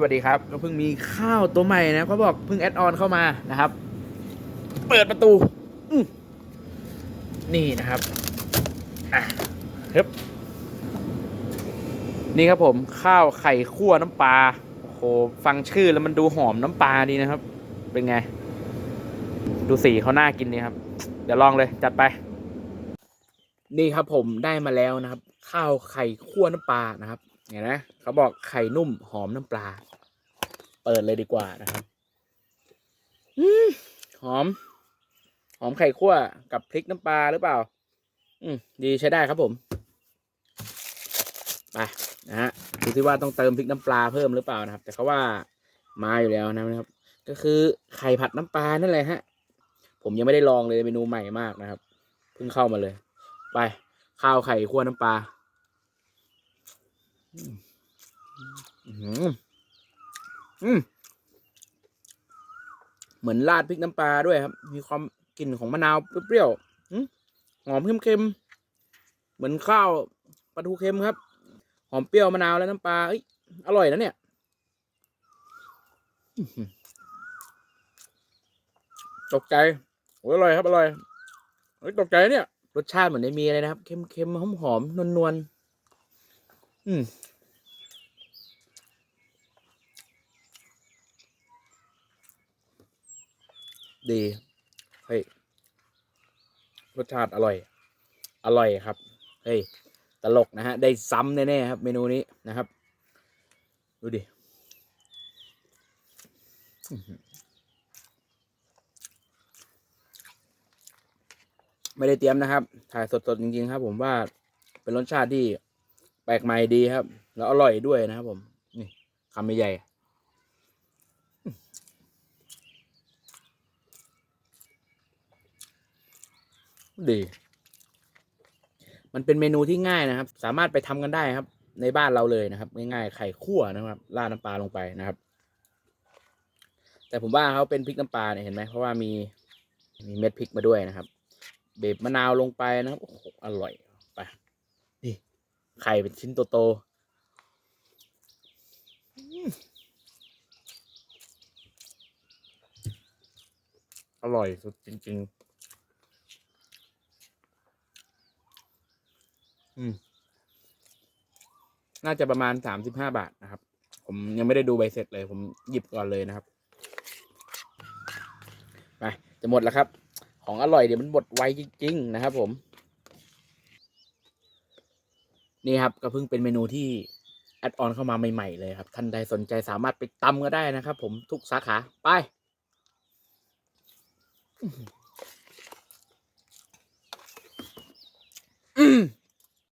สวัสดีครับก็เพิ่งมีข้าวตัวใหม่นะเขาบอกเพิ่งแอดออนเข้ามานะครับ เปิดประตูนี่นะครับอะฮึบนี่ครับผมข้าวไข่คั่วน้ำปลาโอ้โหฟังชื่อแล้วมันดูหอมน้ำปลาดีนะครับ เป็นไง ดูสีเขาน่ากินนี่ครับ เดี๋ยวลองเลยจัดไป นี่ครับผมได้มาแล้วนะครับ ข้าวไข่คั่วน้ำปลานะครับ เห็นไหมเขาบอกไข่นุ่มหอมน้ำปลา เปิดเลยดีกว่านะครับอมหอม หอมไข่คั่วกับพริกน้ำปลาหรือเปล่า อืมดีใช้ได้ครับผมไปนะฮะดูที่ว่าต้องเติมพริกน้ำปลาเพิ่มหรือเปล่านะครับ แต่เขาว่ามาอยู่แล้วนะครับ ก็คือไข่ผัดน้ำปลานั่นแหละฮะ ผมยังไม่ได้ลองเลยเมนูใหม่มากนะครับ เพิ่งเข้ามาเลย ไปข้าวไข่คั่วน้ำปลา เหมือนราดพริกน้ำปลาด้วยครับ มีความกลิ่นของมะนาวเปรี้ยวๆหอมเค็มๆเหมือนข้าวปลาทูเค็มครับ หอมเปรี้ยวมะนาวและน้ำปลาออร่อยนะเนี่ยตกใจโอ้ยอร่อยครับอร่อยตกใจเนี่ย รสชาติเหมือนได้มีอะไรนะครับ เค็มๆหอมๆนวลๆ อืมดีเฮ้ยรสชาติอร่อย อร่อยครับ เฮ้ย ตลกนะฮะ ได้ซ้ำแน่ๆครับ เมนูนี้นะครับ ดูดิไม่ได้เตรียมนะครับ ถ่ายสดๆ จริง ๆ ครับ ผมว่าเป็นรสชาติที่ แปลกใหม่ดีครับ แล้วอร่อยด้วยนะครับผม นี่คำใหญ่ดี มันเป็นเมนูที่ง่ายนะครับ สามารถไปทำกันได้ครับ ในบ้านเราเลยนะครับง่ายๆไข่คั่วนะครับราดน้ำปลาลงไปนะครับ แต่ผมว่าเขาเป็นพริกน้ำปลาเนี่ยเห็นไหมเพราะว่ามีมีเม็ดพริกมาด้วยนะครับ เบบมะนาวลงไปนะครับโอ้โหอร่อย ไข่เป็นชิ้นโตๆอืมอร่อยสุดจริง ๆ อืม น่าจะประมาณสามสิบห้าบาทนะครับ ผมยังไม่ได้ดูใบเสร็จเลย ผมหยิบก่อนเลยนะครับ ไป จะหมดแล้วครับ ของอร่อยเดี๋ยวมันหมดไวจริง ๆ นะครับผม นี่ครับก็เพิ่งเป็นเมนูที่แอดออนเข้ามาใหม่ๆเลยครับท่านใดสนใจสามารถไปตำก็ได้นะครับ ผมทุกสาขาไป